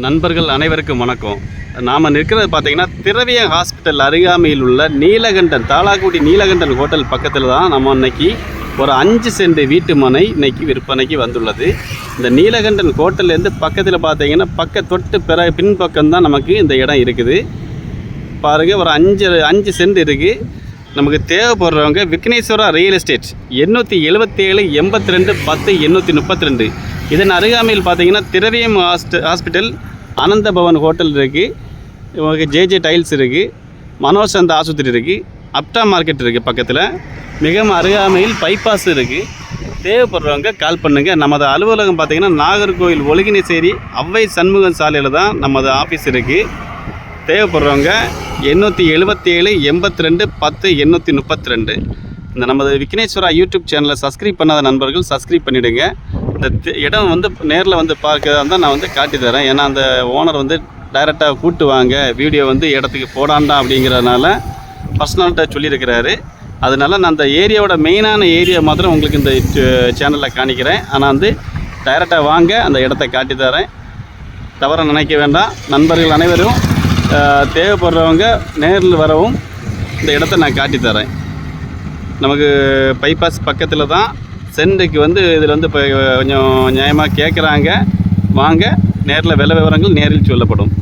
நண்பர்கள் அனைவருக்கும் வணக்கம். நாம் நிற்கிறது பார்த்தீங்கன்னா திரவியம் ஹாஸ்பிட்டல் அருகாமையில் உள்ள நீலகண்டன் தாலாக்குடி நீலகண்டன் ஹோட்டல் பக்கத்தில் தான் நம்ம இன்னைக்கு ஒரு அஞ்சு சென்ட் வீட்டு மனை இன்னைக்கு விற்பனைக்கு வந்துள்ளது. இந்த நீலகண்டன் ஹோட்டல்லேருந்து பக்கத்தில் பார்த்தீங்கன்னா பக்க தொட்டு பிற பின்பக்கம் தான் நமக்கு இந்த இடம் இருக்குது. பாருங்கள் ஒரு அஞ்சு அஞ்சு சென்ட் இருக்குது நமக்கு தேவைப்படுறவங்க விக்னேஸ்வரா ரியல் எஸ்டேட் எண்ணூற்றி எழுபத்தேழு எண்பத்தி ரெண்டு பத்து எண்ணூற்றி முப்பத்தி ரெண்டு. இதன் அருகாமையில் பார்த்தீங்கன்னா திரவியம் ஹாஸ்ட் ஹாஸ்பிட்டல் அனந்த பவன் ஹோட்டல் இருக்குது உங்களுக்கு ஜேஜே டைல்ஸ் இருக்குது மனோஜ் சந்த் ஆஸ்பத்திரி இருக்குது அப்டா மார்க்கெட் இருக்குது பக்கத்தில். மிகவும் அருகாமையில் பைபாஸ் இருக்குது தேவைப்படுறவங்க கால் பண்ணுங்கள் நமது அலுவலகம் பார்த்திங்கன்னா நாகர்கோவில் ஒழுகினேசேரி அவ்வை சண்முகம் சாலையில் தான் நமது ஆஃபீஸ் இருக்குது தேவைப்படுறவங்க எண்ணூற்றி எழுபத்தேழு எண்பத்தி ரெண்டு பத்து எண்ணூற்றி முப்பத்தி ரெண்டு இந்த நமது விக்னேஸ்வரா யூடியூப் சேனலை சப்ஸ்கிரைப் பண்ணாத நண்பர்கள் சப்ஸ்கிரைப் பண்ணிவிடுங்க அந்த இடம் வந்து நேரில் வந்து பார்க்கறதா இருந்தால் நான் வந்து காட்டி தரேன். ஏன்னா அந்த ஓனர் வந்து டைரெக்டாக கூப்பிட்டு வாங்க வீடியோ வந்து இடத்துக்கு போடாண்டா அப்படிங்கிறதுனால பர்சனல்கிட்ட சொல்லியிருக்கிறாரு. அதனால நான் அந்த ஏரியாவோட மெயினான ஏரியா மாத்திரம் உங்களுக்கு இந்த சேனலில் காணிக்கிறேன். ஆனால் வந்து டைரெக்டாக வாங்க அந்த இடத்த காட்டி தரேன். தவற நினைக்க வேண்டாம். நண்பர்கள் அனைவரும் தேவைப்படுறவங்க நேரில் வரவும் இந்த இடத்த நான் காட்டி தரேன். நமக்கு பைபாஸ் பக்கத்தில் தான் சென்ட்டுக்கு வந்து இதில் வந்து இப்போ கொஞ்சம் நியாயமாக கேட்குறாங்க. வாங்க நேரில் விலை விவரங்கள் நேரில் சொல்லப்படும்.